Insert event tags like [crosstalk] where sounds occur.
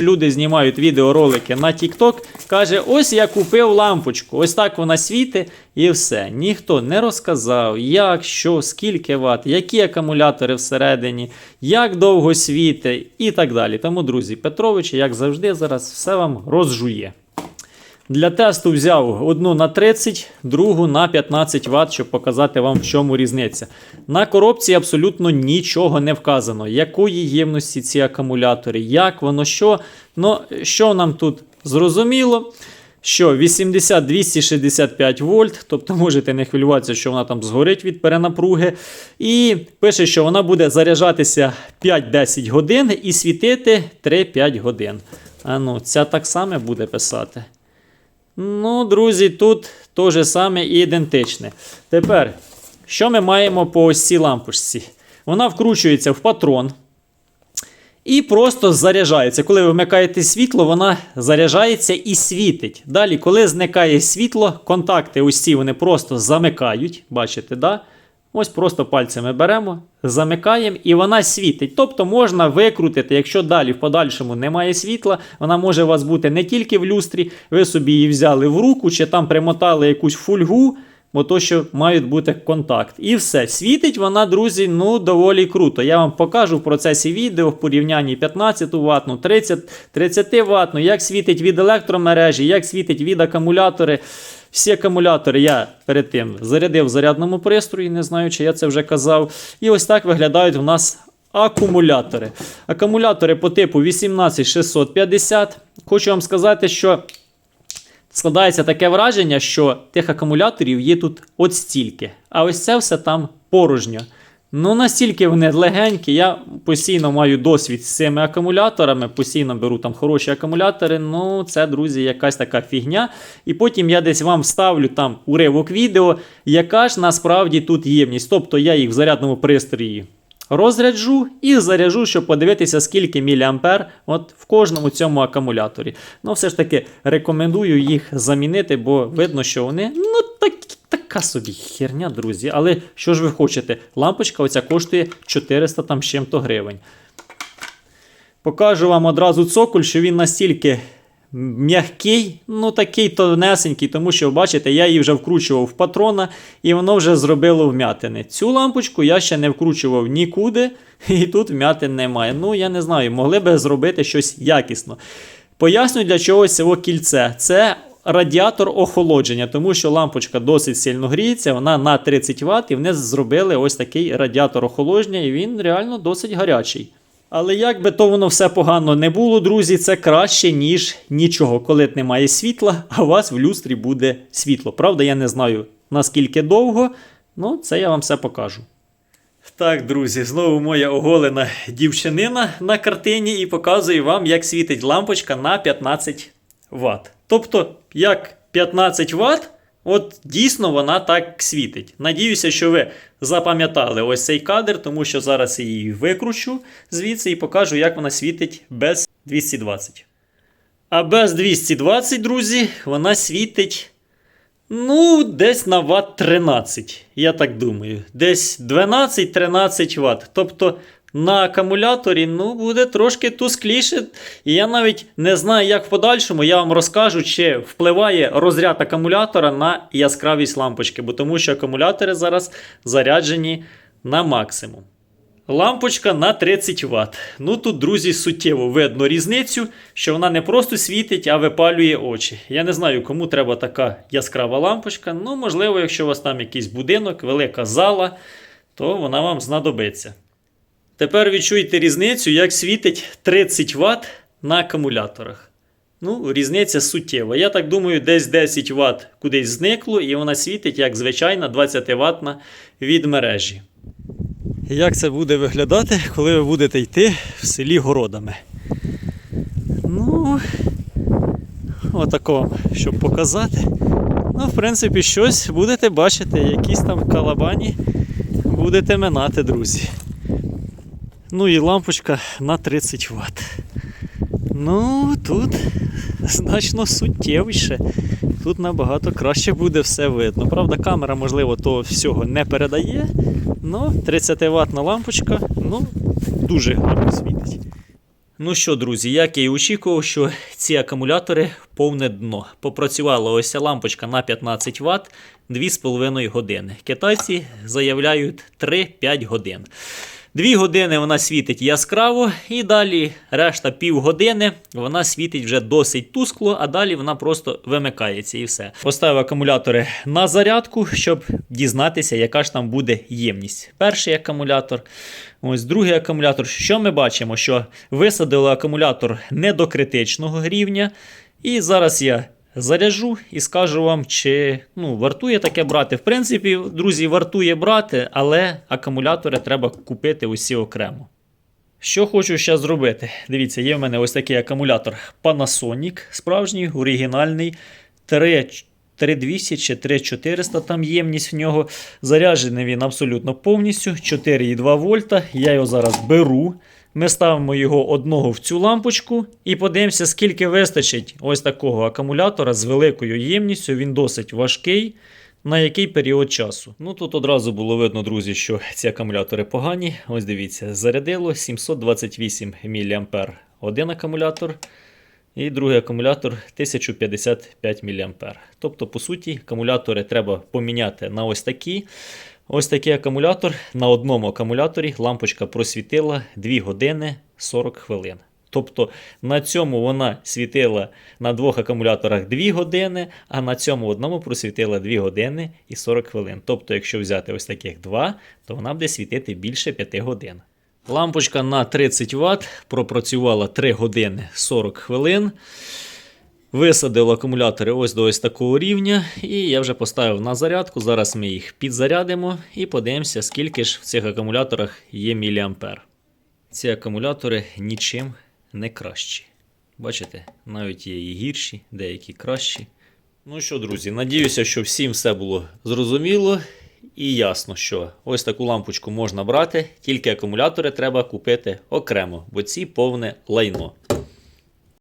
Люди знімають відеоролики на TikTok, каже, ось я купив лампочку, ось так вона світить і все. Ніхто не розказав, як, що, скільки ват, які акумулятори всередині, як довго світить і так далі. Тому, друзі, Петрович, як завжди, зараз все вам розжує. Для тесту взяв одну на 30, другу на 15 Вт, щоб показати вам, в чому різниця. На коробці абсолютно нічого не вказано, якої ємності ці акумулятори, як воно що. Ну, що нам тут зрозуміло? Що 80-265 вольт, тобто можете не хвилюватися, що вона там згорить від перенапруги. І пише, що вона буде заряджатися 5-10 годин і світити 3-5 годин. А ну, ця так само буде писати. Ну, друзі, тут те же саме і ідентичне. Тепер, що ми маємо по ось цій лампочці? Вона вкручується в патрон і просто заряджається. Коли ви вмикаєте світло, вона заряджається і світить. Далі, коли зникає світло, контакти ось вони просто замикають. Бачите, да? Ось просто пальцями беремо, замикаємо і вона світить. Тобто можна викрутити, якщо далі в подальшому немає світла, вона може у вас бути не тільки в люстрі, ви собі її взяли в руку чи там примотали якусь фольгу, бо то, що мають бути контакт. І все. Світить вона, друзі, ну доволі круто. Я вам покажу в процесі відео в порівнянні 15 Вт, 30 30 Вт, як світить від електромережі, як світить від акумулятори. Всі акумулятори я перед тим зарядив в зарядному пристрої, не знаю, чи я це вже казав. І ось так виглядають в нас акумулятори. Акумулятори по типу 18650. Хочу вам сказати, що складається таке враження, що тих акумуляторів є тут от стільки. А ось це все там порожньо. Ну, настільки вони легенькі, я постійно маю досвід з цими акумуляторами, постійно беру там хороші акумулятори. Ну, це, друзі, якась така фігня. І потім я десь вам вставлю там уривок відео, яка ж насправді тут ємність. Тобто я їх в зарядному пристрої розряджу і заряджу, щоб подивитися, скільки міліампер от в кожному цьому акумуляторі. Ну, все ж таки рекомендую їх замінити, бо видно, що вони ну, такі. Така собі херня, друзі. Але що ж ви хочете? Лампочка оця коштує 400 там з чим-то гривень. Покажу вам одразу цоколь, що він настільки м'який, ну такий тонесенький, тому що, бачите, я її вже вкручував в патрона, і воно вже зробило вмятини. Цю лампочку я ще не вкручував нікуди, [laughs] і тут вмятин немає. Ну, я не знаю, могли би зробити щось якісно. Поясню, для чого цього кільце. Це радіатор охолодження, тому що лампочка досить сильно гріється, вона на 30 Вт, і вони зробили ось такий радіатор охолодження, і він реально досить гарячий. Але як би то воно все погано не було, друзі, це краще, ніж нічого. Коли немає світла, [laughs] а у вас в люстрі буде світло. Правда, я не знаю наскільки довго, ну це я вам все покажу. Так, друзі, знову моя оголена дівчинина на картині і показую вам, як світить лампочка на 15 Вт. Тобто, як 15 Вт, от дійсно вона так світить. Надіюся, що ви запам'ятали ось цей кадр, тому що зараз її викручу звідси і покажу, як вона світить без 220. А без 220, друзі, вона світить. Ну, десь на Вт 13, я так думаю. Десь 12-13 Вт. Тобто на акумуляторі ну, буде трошки тускліше. І я навіть не знаю, як в подальшому я вам розкажу, чи впливає розряд акумулятора на яскравість лампочки, бо тому що акумулятори зараз заряджені на максимум. Лампочка на 30 Вт. Ну тут, друзі, суттєво видно різницю, що вона не просто світить, а випалює очі. Я не знаю, кому треба така яскрава лампочка. Ну, можливо, якщо у вас там якийсь будинок, велика зала, то вона вам знадобиться. Тепер відчуйте різницю, як світить 30 Вт на акумуляторах. Ну, різниця суттєва. Я так думаю, десь 10 Вт кудись зникло, і вона світить як звичайна 20 Вт від мережі. Як це буде виглядати, коли ви будете йти в селі городами? Ну, отако, щоб показати. Ну, в принципі, щось будете бачити, якісь там калабані будете минати, друзі. Ну і лампочка на 30 Вт. Ну, тут значно суттєвіше. Тут набагато краще буде все видно. Правда, камера, можливо, того всього не передає. Ну, 30 ватна лампочка ну, дуже гарно світить. Ну що, друзі, як я і очікував, що ці акумулятори повне дно. Попрацювала ось ця лампочка на 15 Вт 2,5 години. Китайці заявляють 3-5 годин. Дві години вона світить яскраво, і далі решта півгодини вона світить вже досить тускло, а далі вона просто вимикається і все. Поставив акумулятори на зарядку, щоб дізнатися, яка ж там буде ємність. Перший акумулятор, ось другий акумулятор. Що ми бачимо? Що висадили акумулятор не до критичного рівня. І зараз я заряжу і скажу вам, чи ну, вартує таке брати. В принципі, друзі, вартує брати, але акумулятори треба купити усі окремо. Що хочу ще зробити? Дивіться, є в мене ось такий акумулятор Panasonic, справжній, оригінальний. 3 3200 чи 3400 там ємність в нього. Заряджений він абсолютно повністю. 4,2 вольта. Я його зараз беру. Ми ставимо його одного в цю лампочку і подивимося, скільки вистачить ось такого акумулятора з великою ємністю. Він досить важкий. На який період часу? Ну тут одразу було видно, друзі, що ці акумулятори погані. Ось дивіться, зарядило 728 мА один акумулятор, і другий акумулятор 1055 мА. Тобто, по суті, акумулятори треба поміняти на ось такі. Ось такий акумулятор. На одному акумуляторі лампочка просвітила 2 години 40 хвилин. Тобто на цьому вона світила на двох акумуляторах 2 години, а на цьому одному просвітила 2 години і 40 хвилин. Тобто, якщо взяти ось таких два, то вона буде світити більше 5 годин. Лампочка на 30 Вт пропрацювала 3 години 40 хвилин. Висадив акумулятори ось до ось такого рівня, і я вже поставив на зарядку. Зараз ми їх підзарядимо і подивимося, скільки ж в цих акумуляторах є міліампер. Ці акумулятори нічим не кращі. Бачите, навіть є і гірші, деякі кращі. Ну що, друзі, надіюся, що всім все було зрозуміло і ясно, що ось таку лампочку можна брати, тільки акумулятори треба купити окремо, бо ці повне лайно.